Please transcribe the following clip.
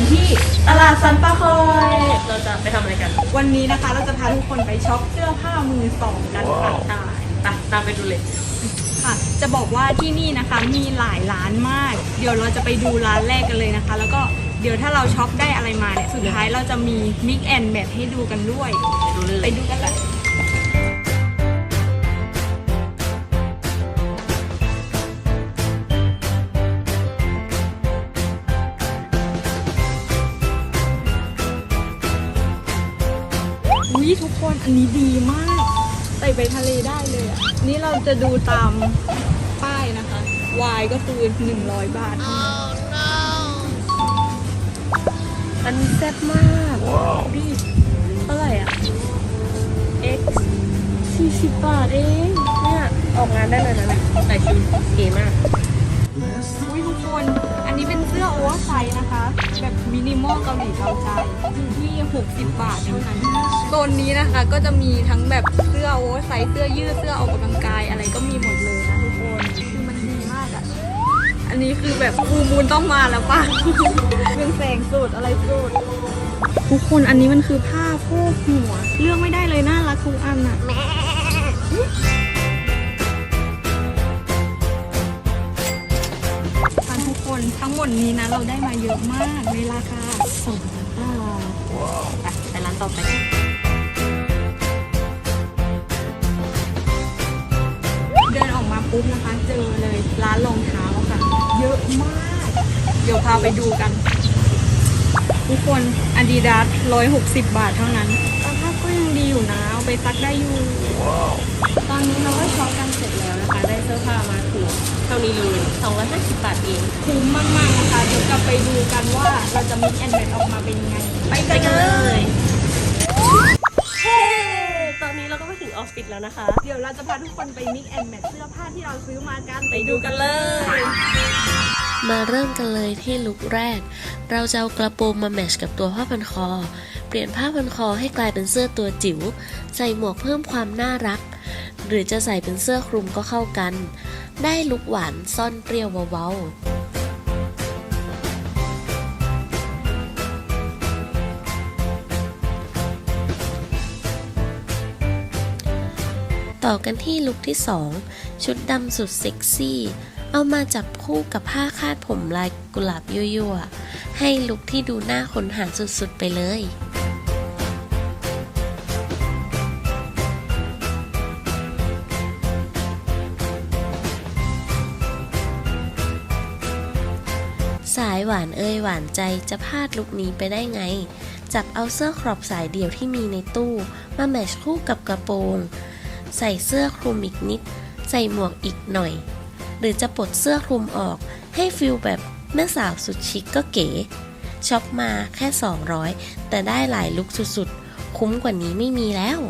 กันที่ตลาดสันปะคอย เราจะไปทำอะไรกัน วันนี้นะคะเราจะพาทุกคนไปช็อปเสื้อผ้ามือสองกันค่ะใช่ไปตามไปดูเลยค่ะ จะบอกว่าที่นี่นะคะมีหลายร้านมาก เดี๋ยวเราจะไปดูร้านแรกกันเลยนะคะ แล้วก็เดี๋ยวถ้าเราช็อปได้อะไรมาเนี่ย สุดท้ายเราจะมีมิกแอนแบบให้ดูกันด้วย ไปดูเลย ไปดูกันเลย ทุกคนอันนี้ดีมากใส่ไปทะเลได้เลยอะ นี่เราจะดูตามป้ายนะคะ Y ก็คือ 100 บาทเท่านั้นอันนี้แซ่บมากดิเท่าไหร่อะ X 40 บาทเอง เนี่ย ออกงานได้เลยนะเนี่ยใส่ชุดเก๋มากอุ้ยทุกคนอั นนี้เป็นเสื้อโอเวอร์ไซส์นะคะ แบบมินิมอลเกาหลีเกาใจอยู่ที่60 บาทเท่านั้นโซนนี้นะคะก็จะมีทั้งแบบเสื้อโอเวอร์ไซส์เสื้อยืดเสื้อออกกำลังกายอะไรก็มีหมดเลยนะทุกคนคือมันดีมากอะอันนี้คือแบบฟูมูลต้องมาแล้วป่ะเรื่องแสงสุดอะไรสุดทุกคนอันนี้มันคือผ้าโพกหัว เลือกไม่ได้เลยน่ารักทุกอันอะค่ะ ทั้งหมดนี้นะเราได้มาเยอะมากในราคาสองบาทไปไปร้านต่อไปเดินออกมาปุ๊บนะคะ เจอเลยร้านรองเท้าค่ะ เยอะมาก เดี๋ยวพาไปดูกัน ทุกคน Adidas 160 บาทเท่านั้นสภาพก็ยังดีอยู่นะเอาไปซักได้อยู่ ตอนนี้เราก็ช็อปกันเสร็จแล้วนะคะ ได้เสื้อผ้ามาถึงเท่านี้เลย250บาทเอง คุ้มมากๆนะคะเดี๋ยวกลับไปดูกันว่าเราจะมีแอนแมทออกมาเป็นยังไง ไปไปกันกันเลเลยยเฮ้ตอนนี้เราก็มาถึงออฟฟิศแล้วนะคะ เดี๋ยวเราจะพาทุกคนไปมิกแอนแมทเสื้อผ้าที่เราซื้อมากันไปดูกันเลย มาเริ่มกันเลยที่ลุคแรก เราจะเอากระโปรงมาแมทชกับตัวผ้าพันคอ เปลี่ยนผ้าพันคอให้กลายเป็นเสื้อตัวจิ๋ว ใส่หมวกเพิ่มความน่ารัก หรือจะใส่เป็นเสื้อคลุมก็เข้ากัน ได้ลุคหวานซ่อนเปรี้ยวเบาๆ ต่อกันที่ลุคที่ 2 ชุดดำสุดเซ็กซี่ เอามาจับคู่กับผ้าคาดผมลายกุหลาบยั่วๆ ให้ลุคที่ดูหน่าค้นหาสุดๆไปเลยสายหวานเอ่ยหวานใจจะพลาดลุคนี้ไปได้ไง จับเอาเสื้อครอบสายเดี่ยวที่มีในตู้ มาแมชคู่กับกระโปรง ใส่เสื้อคลุมอีกนิด ใส่หมวกอีกหน่อย หรือจะปลดเสื้อคลุมออก ให้ฟิลแบบแม่สาวสุดชิคก็เก๋ช็อปมาแค่ 200 แต่ได้หลายลุคสุดๆ คุ้มกว่านี้ไม่มีแล้ว